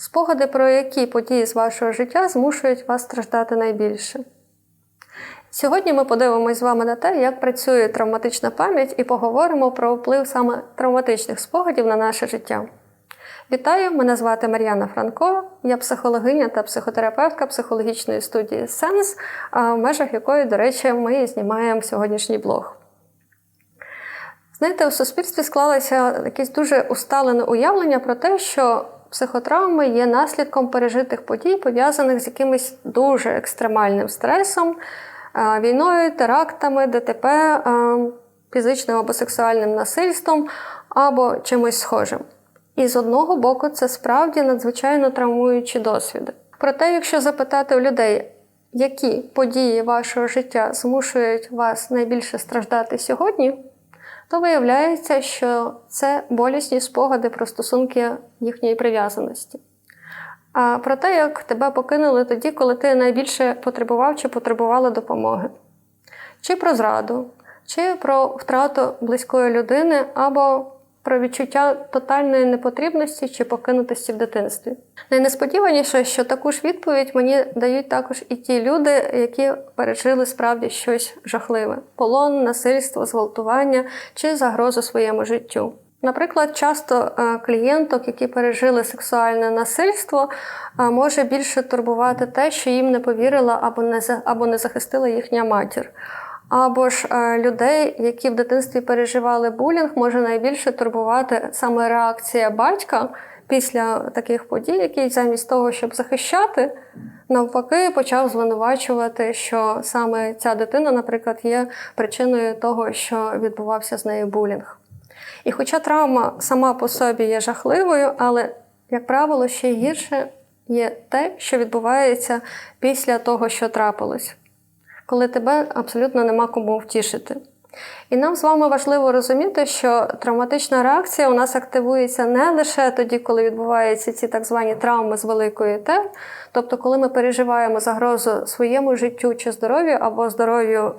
Спогади про які події з вашого життя змушують вас страждати найбільше. Сьогодні ми подивимось з вами на те, як працює травматична пам'ять, і поговоримо про вплив саме травматичних спогадів на наше життя. Вітаю! Мене звати Мар'яна Франко, я психологиня та психотерапевтка психологічної студії Сенс, в межах якої, до речі, ми знімаємо сьогоднішній блог. Знаєте, у суспільстві склалося якесь дуже усталене уявлення про те, що психотравми є наслідком пережитих подій, пов'язаних з якимось дуже екстремальним стресом, війною, терактами, ДТП, фізичним або сексуальним насильством або чимось схожим. І з одного боку, це справді надзвичайно травмуючі досвіди. Проте, якщо запитати у людей, які події вашого життя змушують вас найбільше страждати сьогодні, то виявляється, що це болісні спогади про стосунки їхньої прив'язаності. А про те, як тебе покинули тоді, коли ти найбільше потребував чи потребувала допомоги, чи про зраду, чи про втрату близької людини, або про відчуття тотальної непотрібності чи покинутості в дитинстві. Найнесподіваніше, що таку ж відповідь мені дають також і ті люди, які пережили справді щось жахливе: полон, насильство, зґвалтування чи загрозу своєму життю. Наприклад, часто клієнток, які пережили сексуальне насильство, може більше турбувати те, що їм не повірила або не або не захистила їхня матір. Або ж людей, які в дитинстві переживали булінг, може найбільше турбувати саме реакція батька після таких подій, який замість того, щоб захищати, навпаки, почав звинувачувати, що саме ця дитина, наприклад, є причиною того, що відбувався з нею булінг. І хоча травма сама по собі є жахливою, але, як правило, ще гірше є те, що відбувається після того, що трапилось, коли тебе абсолютно нема кому втішити. І нам з вами важливо розуміти, що травматична реакція у нас активується не лише тоді, коли відбуваються ці так звані травми з великої Т, тобто, коли ми переживаємо загрозу своєму життю чи здоров'ю або здоров'ю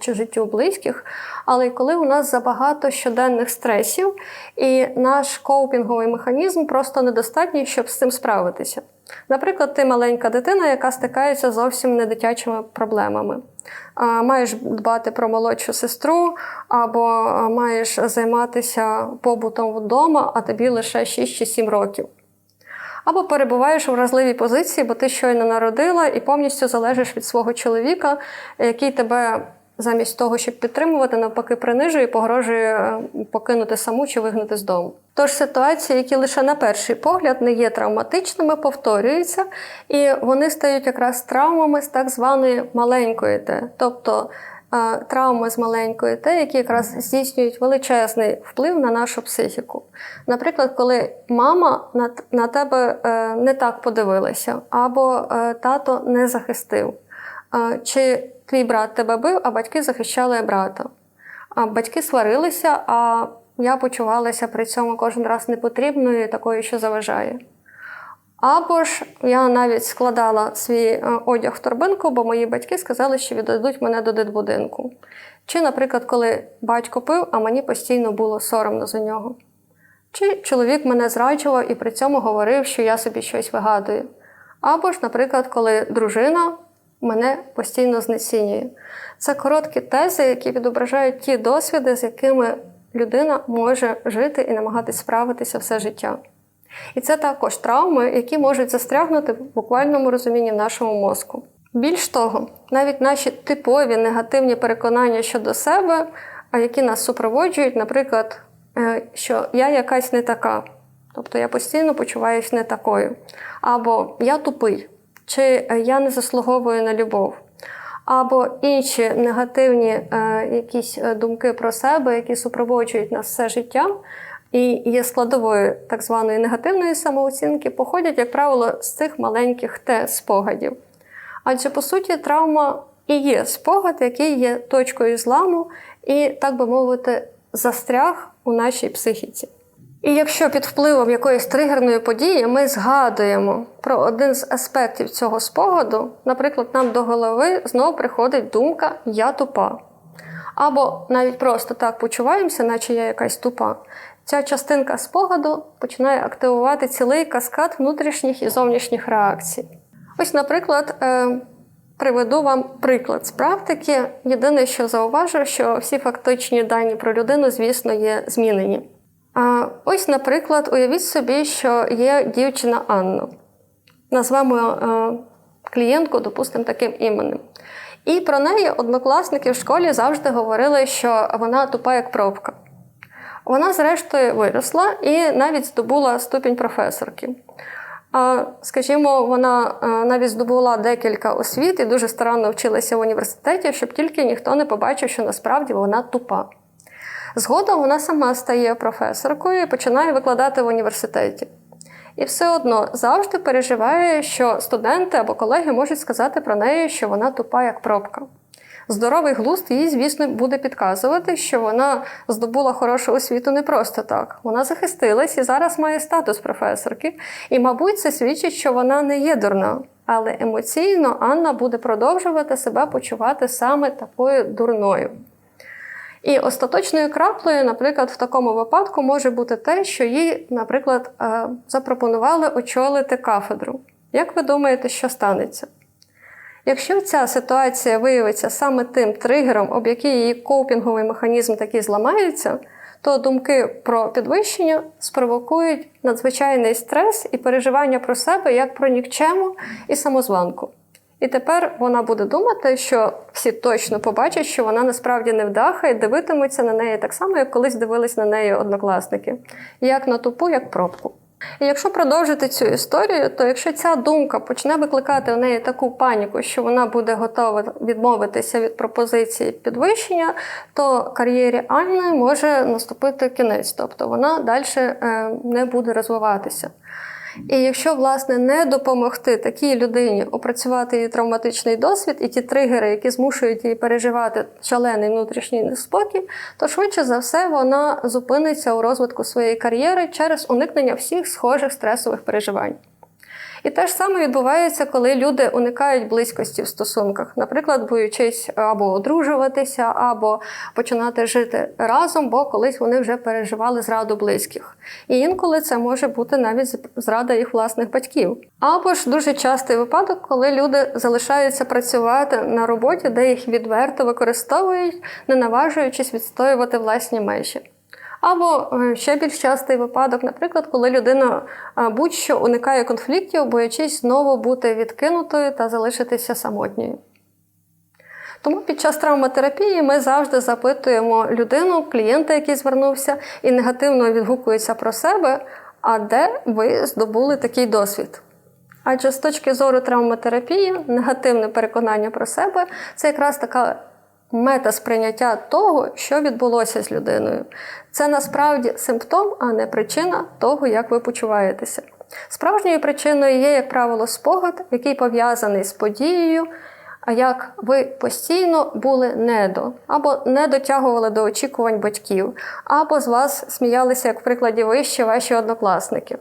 чи життю близьких, але й коли у нас забагато щоденних стресів, і наш коупінговий механізм просто недостатній, щоб з цим справитися. Наприклад, ти маленька дитина, яка стикається зовсім не дитячими проблемами. Маєш дбати про молодшу сестру, або маєш займатися побутом вдома, а тобі лише 6 чи 7 років. Або перебуваєш у вразливій позиції, бо ти щойно народила і повністю залежиш від свого чоловіка, який тебе замість того, щоб підтримувати, навпаки, принижує і погрожує покинути саму чи вигнати з дому. Тож ситуації, які лише на перший погляд не є травматичними, повторюються, і вони стають якраз травмами з так званої маленької Т, тобто травми з маленької Т, які якраз здійснюють величезний вплив на нашу психіку. Наприклад, коли мама на тебе не так подивилася, або тато не захистив, чи твій брат тебе бив, а батьки захищали брата. А батьки сварилися, а я почувалася при цьому кожен раз непотрібною, такою, що заважає. Або ж я навіть складала свій одяг в торбинку, бо мої батьки сказали, що віддадуть мене до дитбудинку. Чи, наприклад, коли батько пив, а мені постійно було соромно за нього. Чи чоловік мене зраджував і при цьому говорив, що я собі щось вигадую. Або ж, наприклад, коли дружина мене постійно знецінює. Це короткі тези, які відображають ті досвіди, з якими людина може жити і намагатись справитися все життя. І це також травми, які можуть застрягнути в буквальному розумінні в нашому мозку. Більш того, навіть наші типові негативні переконання щодо себе, які нас супроводжують, наприклад, е, що я якась не така, тобто я постійно почуваюся не такою, або я тупий, чи я не заслуговую на любов. Або інші негативні е, якісь думки про себе, які супроводжують нас все життя, і є складовою так званої негативної самооцінки, походять, як правило, з цих маленьких Т-спогадів. Адже, по суті, травма і є спогад, який є точкою зламу, і, так би мовити, застряг у нашій психіці. І якщо під впливом якоїсь тригерної події ми згадуємо про один з аспектів цього спогаду, наприклад, нам до голови знову приходить думка Я тупа. Або навіть просто так почуваємося, наче я якась тупа. Ця частинка спогаду починає активувати цілий каскад внутрішніх і зовнішніх реакцій. Ось, наприклад, е, приведу вам приклад з практики. Єдине, що зауважу, що всі фактичні дані про людину, звісно, є змінені. А ось, наприклад, уявіть собі, що є дівчина Анна. Назвемо е, клієнтку, допустимо, таким іменем. І про неї однокласники в школі завжди говорили, що вона тупа як пробка. Вона, зрештою, виросла і навіть здобула ступінь професорки. Скажімо, вона е, навіть здобула декілька освіт і дуже старанно вчилася в університеті, щоб тільки ніхто не побачив, що насправді вона тупа. Згодом вона сама стає професоркою і починає викладати в університеті. І все одно завжди переживає, що студенти або колеги можуть сказати про неї, що вона тупа як пробка. Здоровий глузд їй, звісно, буде підказувати, що вона здобула хорошу освіту не просто так. Вона захистилась і зараз має статус професорки. І, мабуть, це свідчить, що вона не є дурна. Але емоційно Анна буде продовжувати себе почувати саме такою дурною. І остаточною краплею, наприклад, в такому випадку може бути те, що їй, наприклад, е, запропонували очолити кафедру. Як ви думаєте, що станеться? Якщо ця ситуація виявиться саме тим тригером, об який її коупінговий механізм таки зламається, то думки про підвищення спровокують надзвичайний стрес і переживання про себе як про нікчему і самозванку. І тепер вона буде думати, що всі точно побачать, що вона насправді невдаха і дивитимуться на неї так само, як колись дивились на неї однокласники, як на тупу, як пробку. І якщо продовжити цю історію, то якщо ця думка почне викликати в неї таку паніку, що вона буде готова відмовитися від пропозиції підвищення, то кар'єрі Анни може наступити кінець, тобто вона далі е, не буде розвиватися. І якщо, власне, не допомогти такій людині опрацювати її травматичний досвід і ті тригери, які змушують її переживати шалений внутрішній неспокій, то швидше за все вона зупиниться у розвитку своєї кар'єри через уникнення всіх схожих стресових переживань. І те ж саме відбувається, коли люди уникають близькості в стосунках, наприклад, боючись або одружуватися, або починати жити разом, бо колись вони вже переживали зраду близьких. І інколи це може бути навіть зрада їх власних батьків. Або ж дуже частий випадок, коли люди залишаються працювати на роботі, де їх відверто використовують, не наважуючись відстоювати власні межі. Або е, ще більш частий випадок, наприклад, коли людина е, будь-що уникає конфліктів, боячись знову бути відкинутою та залишитися самотньою. Тому під час травматерапії ми завжди запитуємо людину, клієнта, який звернувся, і негативно відгукується про себе, а де ви здобули такий досвід. Адже з точки зору травматерапії, негативне переконання про себе це якраз така метасприйняття того, що відбулося з людиною. Це насправді симптом, а не причина того, як ви почуваєтеся. Справжньою причиною є, як правило, спогад, який пов'язаний з подією, а як ви постійно були недо, або не дотягували до очікувань батьків, або з вас сміялися, як в прикладі вище, ваші однокласники.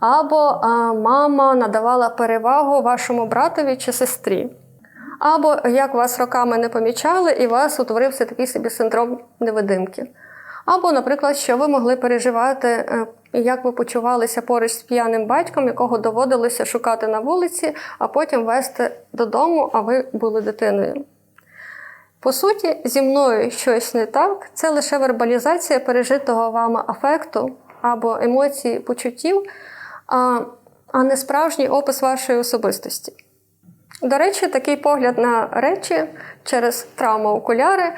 Або а, мама надавала перевагу вашому братові чи сестрі. Або як вас роками не помічали, і у вас утворився такий собі синдром невидимки. Або, наприклад, що ви могли переживати, е, як ви почувалися поруч з п'яним батьком, якого доводилося шукати на вулиці, а потім вести додому, а ви були дитиною. По суті, зі мною щось не так, це лише вербалізація пережитого вами афекту або емоції почуттів, а не справжній опис вашої особистості. До речі, такий погляд на речі через травму окуляри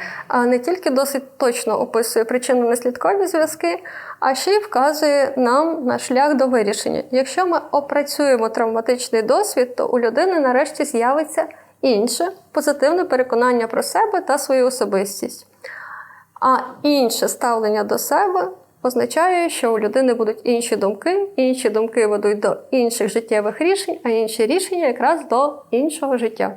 не тільки досить точно описує причинно-наслідкові зв'язки, а ще й вказує нам на шлях до вирішення. Якщо ми опрацюємо травматичний досвід, то у людини нарешті з'явиться інше позитивне переконання про себе та свою особистість. А інше ставлення до себе означає, що у людини будуть інші думки, інші думки ведуть до інших життєвих рішень, а інші рішення якраз до іншого життя.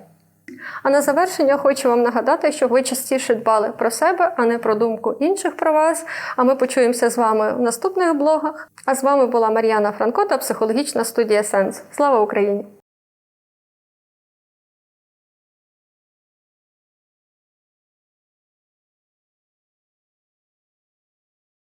А на завершення хочу вам нагадати, щоб ви частіше дбали про себе, а не про думку інших про вас. А ми почуємося з вами в наступних блогах. А з вами була Мар'яна Франко та психологічна студія Сенс. Слава Україні!